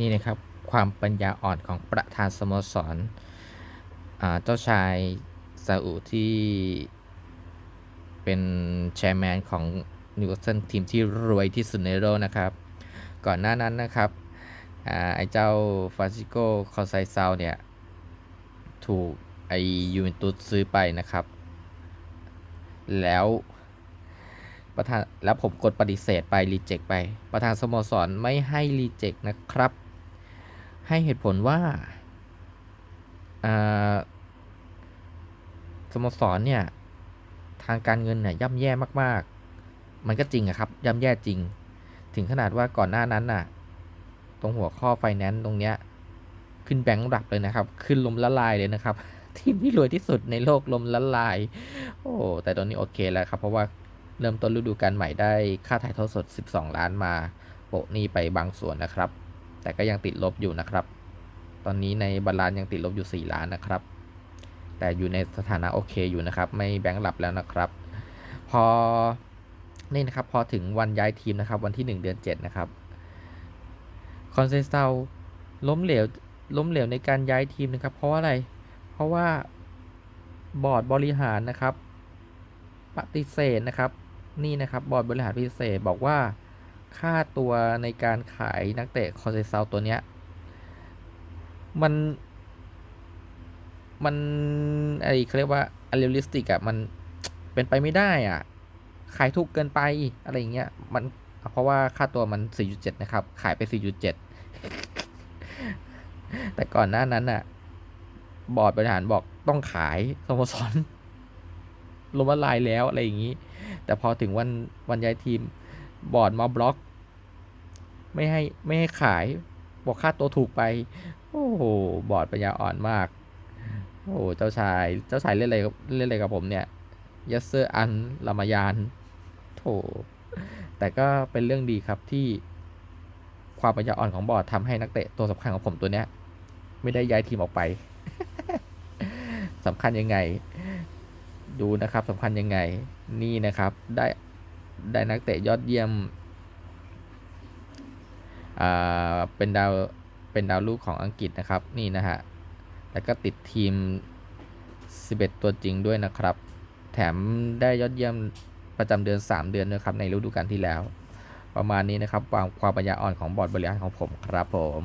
นี่นะครับความปัญญาอ่อนของประธานสโมสรเจ้าชายซาอุที่เป็นแชร์แมนของนิวคาสเซิลทีมที่รวยที่สุดในโลกนะครับ ก่อนหน้านั้นนะครับอไอ้เจ้าฟรานซิโกคอไซซาวเนี่ย ถูกไอยูเวนตุสซื้อไปนะครับ แล้วประธานแล้วผมกดปฏิเสธไปรีเจ็คไป ประธานสโมสรไม่ให้รีเจ็คนะครับ ให้เหตุผลว่าสโมสรเนี่ยทางการเงินเนี่ยย่ำแย่มาก ๆ มันก็จริงอะครับ ย่ำแย่จริง ถึงขนาดว่าก่อนหน้านั้นน่ะ ตรงหัวข้อไฟแนนซ์ตรงเนี้ย ขึ้นแบงค์ดับเลยนะครับ ขึ้นลมละลายเลยนะครับ ทีมที่รวยที่สุดในโลกลมละลาย โอ้แต่ตอนนี้โอเคแล้วครับ เพราะว่าเริ่มต้นฤดูกาลใหม่ได้ค่าถ่ายทอดสด 12 ล้านมาโปะนี้ไปบางส่วนนะครับ แต่ก็ยังติดลบอยู่นะครับ ตอนนี้ในบาลานซ์ยังติดลบอยู่ 4 ล้านนะครับ แต่อยู่ในสถานะโอเคอยู่นะครับ ไม่แบงค์หลับแล้วนะครับ พอนี่นะครับพอถึงวันย้ายทีมนะครับ วันที่ 1 เดือน 7 นะครับคอนเซนเซาล้มเหลวล้มเหลวในการย้ายทีมนะครับ เพราะอะไร เพราะว่าบอร์ดบริหารนะครับ ปฏิเสธนะครับ นี่นะครับบอร์ดบริหารปฏิเสธบอกว่า ค่าตัวในการขายนักเตะคอนเซเซาตัวเนี้ย มัน มันไอเขาเรียกว่าอ r เ a ลิสติกอะมันเป็นไปไม่ได้อะขายถูกเกินไปอะไรอย่างเงี้ยมันเพราะว่าค่าตัวมัน 4.7 นะครับ ขายไป 4.7 แต่ก่อนหน้านั้นน่ะบอร์ดบริหารบอกต้องขายสโมสรล้มละลายแล้วอะไรอย่างนี้ แต่พอถึงวันวันย้ายทีม บอร์ดมาบล็อก ไม่ให้ไม่ให้ขายบอกค่าตัวถูกไป โอ้โหบอร์ดปัญญาอ่อนมาก โอ้โหเจ้าชาย เจ้าชายเล่นอะไรเล่นอะไรกับผมเนี่ยยัสเซอร์อันลามายานโถแต่ก็เป็นเรื่องดีครับที่ความปัญญาอ่อนของบอร์ดทำให้นักเตะตัวสำคัญของผมตัวเนี้ย ไม่ได้ย้ายทีมออกไปสำคัญยังไง ดูนะครับสำคัญยังไง นี่นะครับ ได้ ได้นักเตะยอดเยี่ยมอ่าเป็นดาวเป็นดาวลูกของอังกฤษนะครับนี่นะฮะแล้วก็ติดทีม 11 ตัวจริงด้วยนะครับ แถมได้ยอดเยี่ยมประจำเดือน 3 เดือนด้วยครับในฤดูกาลที่แล้ว ประมาณนี้นะครับความความปัญญาอ่อนของบอร์ดบริหารของผมครับผม